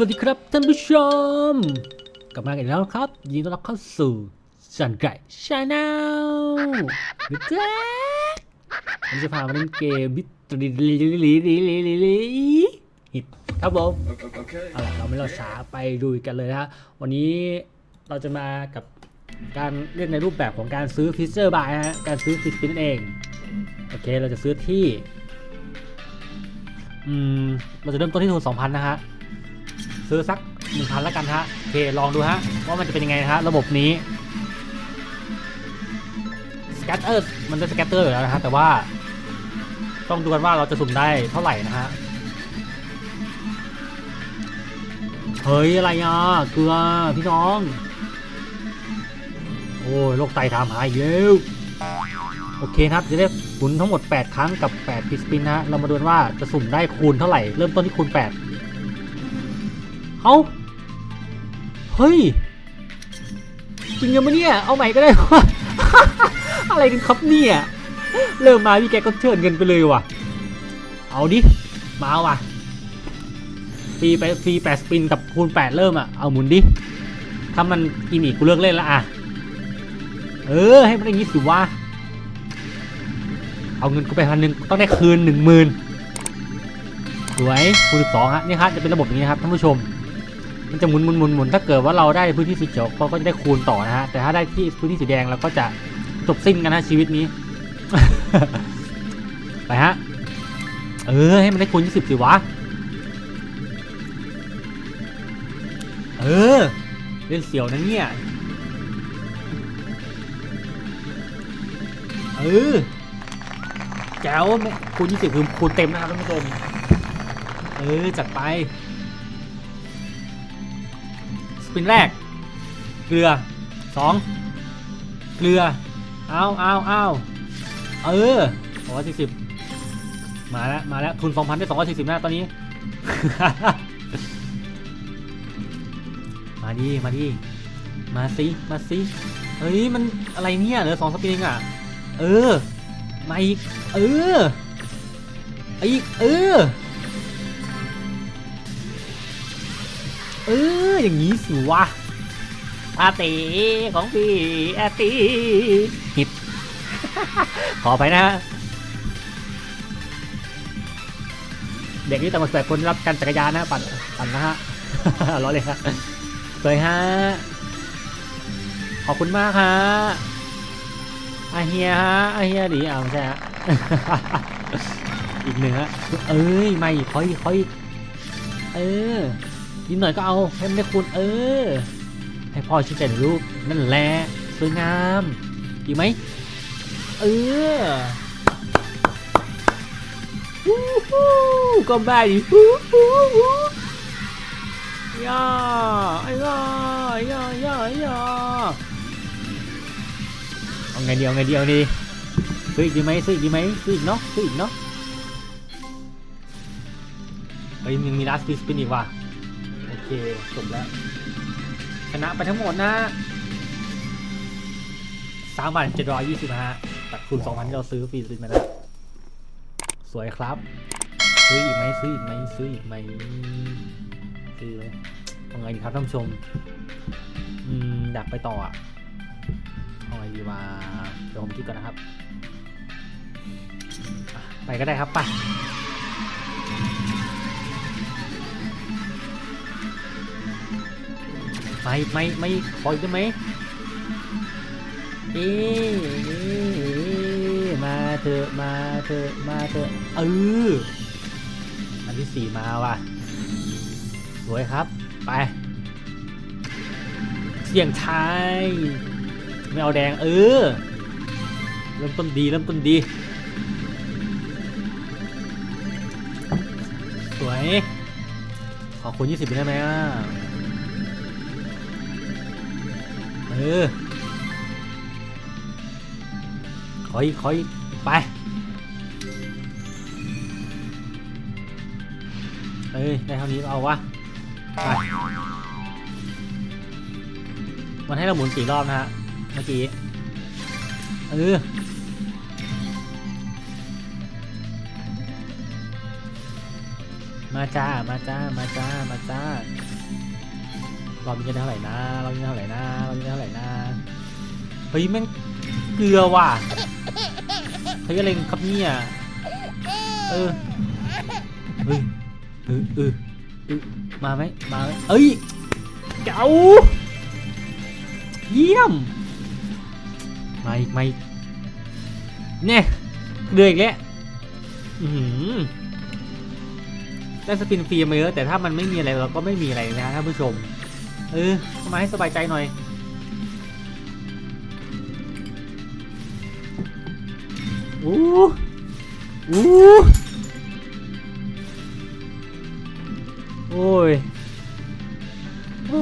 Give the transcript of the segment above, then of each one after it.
สวัสดีครับท่านผู้ชม กลับมากันแล้วครับ ยินดีต้อนรับเข้าสู่จันไก่ชาแนลนะจ๊ะผมจะพามาเล่นเกมบิตรีลีลีลีลีลีลีฮิตครับผมเอาล่ะเราไม่รอช้าไปดูกันเลยนะฮะวันนี้เราจะมากับการเล่นในรูปแบบของการซื้อฟิชเชอร์บายฮะการซื้อฟิชปินนั่นเองโอเคเราจะซื้อที่อืมเราจะเริ่มต้นที่ทุน2,000 นะฮะ ซื้อสัก1,000แล้วกันฮะโอเคลองดูฮะว่ามันจะเป็นยังไงนะฮะระบบนี้สแกตเตอร์มันจะสแกตเตอร์อยู่แล้วนะฮะแต่ว่า ต้องดูกันว่าเราจะสุ่มได้เท่าไหร่นะฮะเฮ้ยอะไรอะเกลือพี่น้อง โอ้ยโรคไตถามหายอีกแล้วโอเคครับจะได้หมุนทั้งหมด 8 ครั้งกับ 8พิสปินนะฮะเรามาดูนว่าจะสุ่มได้คูณเท่าไหร่ เริ่มต้นที่คูณ 8 เฮ้าเฮ้ย จริงยังไหมเนี่ย เอาใหม่ก็ได้วะอะไรกันครับเนี่ย เริ่มมาพี่แกก็เชิญเงินไปเลยว่ะ เอาดิ มาว่ะฟรีไปฟรีแปดสปินกับคูณแปดเริ่มอะ เอาหมุนดิ ถ้ามันกินอีกกูเลิกเล่นละอะ เออ ให้มันอย่างงี้สิวะ เอาเงินกูไปพันหนึ่งต้องได้คืนหนึ่งหมื่นสวยคูณสองฮะนี่ครับจะเป็นระบบอย่างนี้นะครับท่านผู้ชม มันจะหมุนหมุนหมุนหมุนถ้าเกิดว่าเราได้พื้นที่สีเขียวเราก็จะได้คูณต่อนะฮะแต่ถ้าได้ที่พื้นที่สีแดงเราก็จะจบสิ้นกันนะชีวิตนี้ ไปฮะเออให้มันได้คูณยี่สิบสิวะเออเล่นเสียวนะเนี่ยเออแจ๋วแม่คูณยี่สิบคือคูณเต็มนะครับท่านผู้ชมเออจัดไป ปินแรก เกลือสองเกลือเอาเอาเอาเออสองร้อยสี่สิบมาแล้ว มาแล้ว ทุนสองพันได้สองร้อยสี่สิบนะตอนนี้ มาดีมาดีมาสิมาสิเฮ้ย มันอะไรเนี่ยเหลือสองสปินเองอะ เออ มาอีก เอออีก เออ เอออย่างนี้สิวะอาตีของพี่อาตีหิบ ขอไปนะฮะเด็กนี่ต่ำกว่าแปดคนได้รับการจักรยานนะปั่นปั่นนะฮะล้อเลยครับสวยฮะ ขอบคุณมากฮะอาเฮียฮะอาเฮียดีอ่าไม่ใช่ฮะอีกหนึ่งฮะ เอ้ย ไม่ขออีกขออีกเออ นิดหน่อยก็เอาให้มันได้คุณเออ ให้พ่อชื่นใจหน่อยลูกนั่นแหละสวยงามดีไหมเออวู้ฮู้ก็แม่ดิวู้ฮู้วู้ย่าย่าย่าย่าย่าเอาไงเดียวไงเดียวดีซื้ออีกดีไหมซื้ออีกดีไหมซื้ออีกเนาะซื้ออีกเนาะเฮ้ยยังมีลาสฟิสปินอีกว่ะ เคจบแล้ว ชนะไปทั้งหมดนะสามพันเจ็ดร้อยยี่สิบฮะตัดคูณสองพันที่เราซื้อฟรีซื้อมาแล้ว สวยครับ ซื้ออีกไหมซื้ออีกไหมซื้ออีกไหมซื้อเลยเอาไงดีครับท่านผู้ชม อืมอยากไปต่ออะเอาไงดีมาเดี๋ยวผมคิดก่อนนะครับ ไปก็ได้ครับไป ไม่ไม่ไม่ขออีกได้ไหมเอ๊มาเถอะมาเถอะมาเถอะเอออันที่สี่มาว่ะ สวยครับ ไป เสี่ยงไทยไม่เอาแดงเออ เริ่มต้นดีเริ่มต้นดี สวย ขอคุณยี่สิบได้ไหมอะ เออขออีกขออีกไป เอ้ย ได้เท่านี้เอาวะ ไป มันให้เราหมุนสี่รอบนะฮะ เมื่อกี้ เออ มาจ้า มาจ้า มาจ้า มาจ้า รอบนี้จะได้เท่าไหร่นะรอบนี้เท่าไหร่นะรอบนี้เท่าไหร่นะเฮ้ยแม่งเกลือว่ะเฮ้ยอะไรครับเนี่ยเออเฮ้ยเออเออเออมาไหมมาไหมเอ้ยเก๋าเยี่ยมมาอีกมาอีกเนี่ยเดืออีกแล้วอือได้สปินฟรีมาเยอะแต่ถ้ามันไม่มีอะไรเราก็ไม่มีอะไรนะท่านผู้ชม เออมาให้สบายใจหน่อย อู้อู้โอ้ยโอ้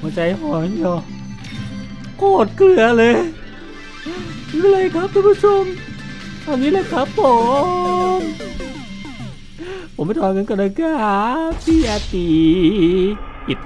หัวใจหอนอยู่โคตรเกลือเลยคือเลยครับท่านผู้ชมอันนี้แหละครับผม ผมไปถอนเงินกันนะครับพี่อาตีอิด